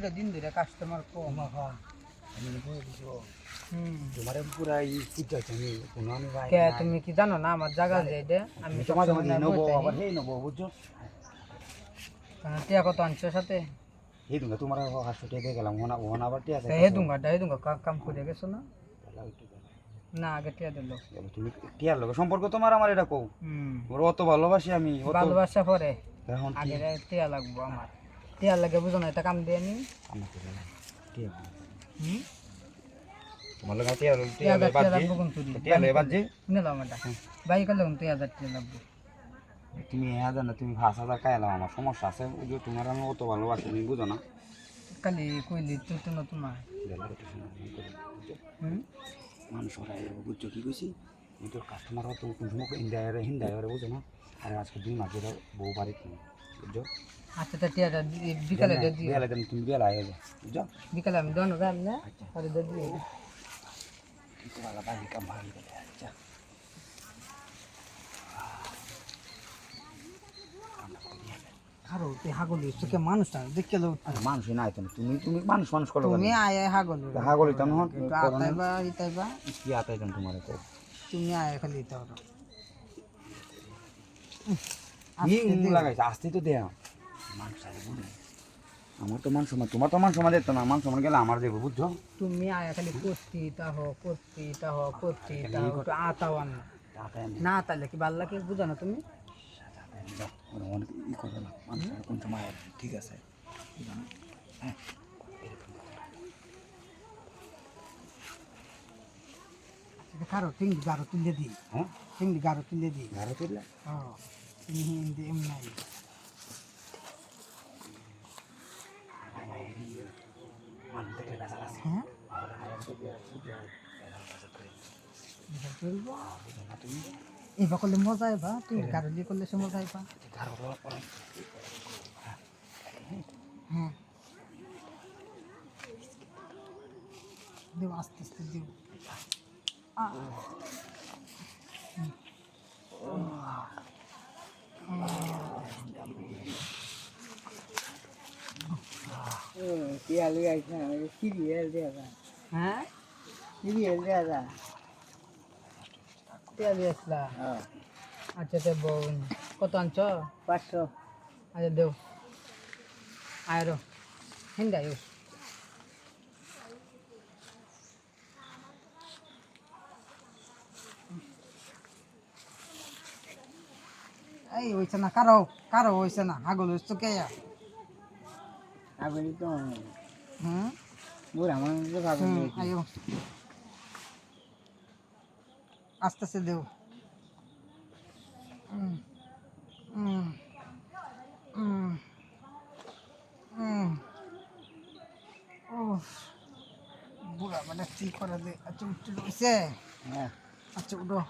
দুইটা দিন ধরে কাস্টমার কম। এই পূজা তুমি কে জানো না আমার জায়গা যে আমি তোমার কত আনছো সাথে? হে দুঙ্গা তোমার হাসু টেকে গেলাম ওনা ওনা আবার টিয়া তা হে দুঙ্গা হে দুঙ্গা কাম করে গেছো না? না আগে টিয়া দিল। তুমি টিয়ার সম্পর্ক তোমার আমার এটা কও। ওর অত ভালোবাসি আমি ভালোবাসা পরে। এখন আগে টিয়া লাগবো আমার। টিয়া লাগে বুঝো না এটা কাম দিয়ে নি তোমার লোক টিয়া টিয়া টিয়া হাজার টিয়া বাদ দাও লাগবো তুমি। এ হাজার না তুমি পাঁচ হাজার খাইলাম আমার সমস্যা আছে। বুঝো তোমার আমি অত ভালোবাসি তুমি বুঝো না। কালি কইলি তো নতুন না হুম? মানুষ ওরা বুঝছ কি কইছি? আমি তো কাস্টমার তো সময় হিন্দায় হিন্দায় বুঝো না। আর আজকে দুই মাস বউ বাড়ি বুঝছ আচ্ছা তা টিয়াটা বিকালে দিয়ে দিও। বিয়ালে দেন তুমি বিয়ালে আগে যাও। বুঝছ বিকালে আমি দোনো রাম না দিয়ে দিও কিন্তু ভালো বাড়ি কাম ভালো করে আচ্ছা খারো তুই হাগলি তোকে মানুষটা দেখে লো মানুষ নাই তো তুমি তুমি মানুষ মানুষ করো তুমি আয় আয় হাগলি হাগল না। আতাইবা ইতাইবা। কি তোমার তো তুমি আয় খালি ইতা হলো কি লাগাইছে আসতে তো দেয়া মানুষ আমার তো মান সমান তোমার তো মান সমান দিত না মান সমান গেলে আমার দেবো বুঝছ? তুমি আয় খালি করতি তা হো করতি তা হো করতি আতাও আন না। তাহলে কি ভালো লাগে বুঝো না তুমি? অনেক ই করে না মানুষ কোন সময় ঠিক আছে। হ্যাঁ। খারো টিংডি গারো তুলে দিই। হ্যাঁ? টিংডি গারো তুলে দিই। ঘরে তুললে হ্যাঁ। হ্যাঁ চলবো এবার করলে মজা এবা তুমি গারো দিয়ে করলে সে মজা এবা ঘরে অনেক হ্যাঁ দেব আস্তে আস্তে দেব হ্যাঁ? তেল দিয়েছিলা আচ্ছা তো বোন কত আনছ? পাঁচশো। আচ্ছা দেও। আয়রো হিন্দা ইউস। এই হইছে না কারও কারও হইছে না। আগল হইছে কে আগলি তো হুম? বুড়া মানুষ তো ভাবে আয়ো আস্তে আস্তে দেও। হুম হুম হুম হুম উফ বুড়া মানে কি করে দে আচ্ছা উঠতে হ্যাঁ। আচ্ছা উঠো।